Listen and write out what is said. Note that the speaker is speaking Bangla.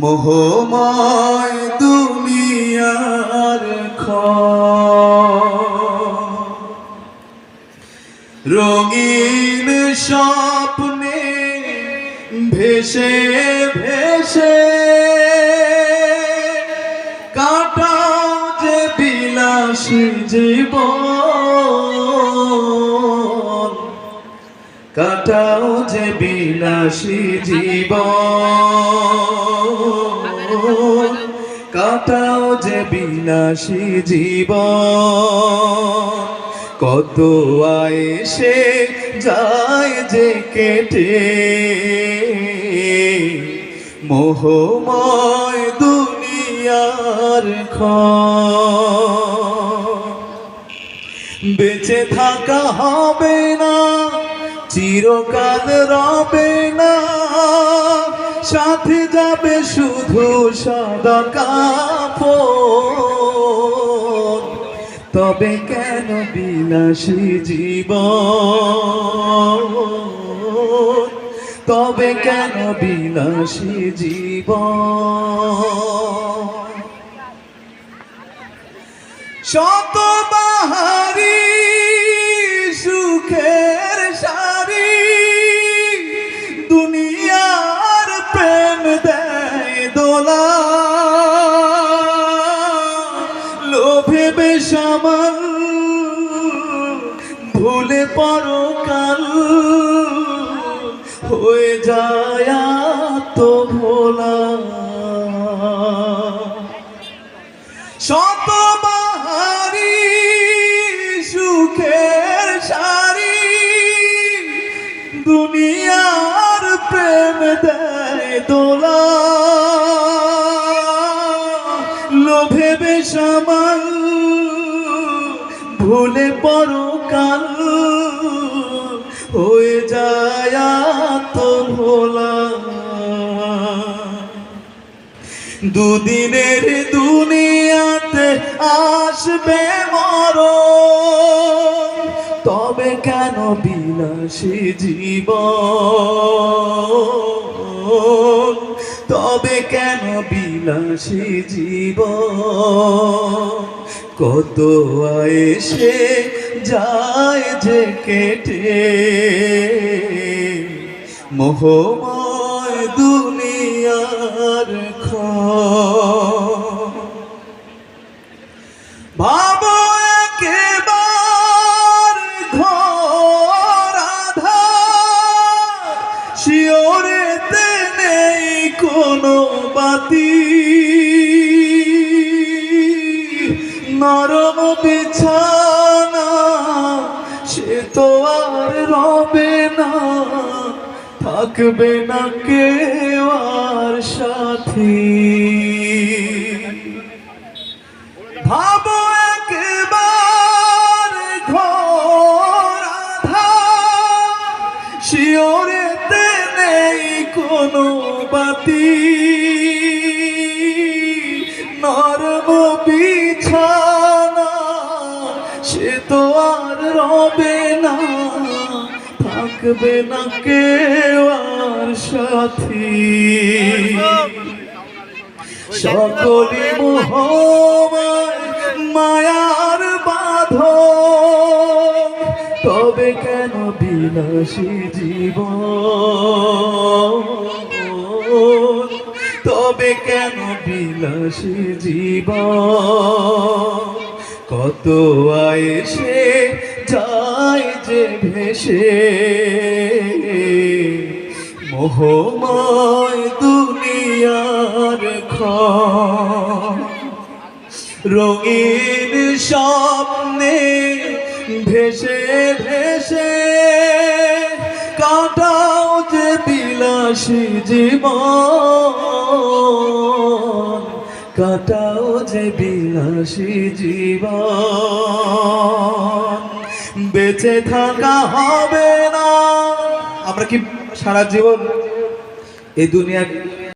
মোহময় দুনিয়ার খ রঙিন স্বপ্নে ভেসে ভেসে কাটাও যে বিলাসী জীবন। কাটাও যে বিলাসী জীবন। কাটাও যে বিলাসী জীবন। কত আয়েসে যায় যে কেটে। মোহময় দুনিয়ার খ বেঁচে থাকা হবে না চিরকাল রবে না। সাথে যাবে শুধু সাদা কাপড় তবে কেন বিলাসী জীবন? তবে কেন বিলাসী জীবন? শত বাহারি ভুলে পরকাল হয়ে যায় তো ভোলা শত বাহারি সুখের সারি দুনিয়ার প্রেম দেয় দোলা। লোভে বেসামাল ভুলে পরকাল হয়ে যায় তো ভোলা দুদিনের দুনিয়াতে আসবে মর তবে কেন বিলাসী জীব তবে কেন বিলাসী জীব কত আয়েসে যায় যে কেটে। মোহময় দুনিয়ার খ ভাবো একেবার কোনো বাতি। নরম বিছানা সে তো আর রবে না। থাকবে না কেউ আর সাথী। ভাবো একবার ঘোর আধার, শিওরেতে নেই কোনো বাতি। নরম বিছানা, সে তো আর রবে না, থাকবে না কেউ আর সাথী। মোহমায় মায়ার বাঁধ তবে কেন বিলাসী জীব তবে কেন বিলাসী জীব কত আয়েসে যায় যে ভেসে। মোহময় দুনিয়ার খ রঙিন স্বপ্নে ভেসে ভেসে। কাটাও যে বিলাসী জীবন। কাটাও যে বিলাসী জীবন। বেঁচে থাকা হবে না। আমরা কি সারা জীবন এই দুনিয়ার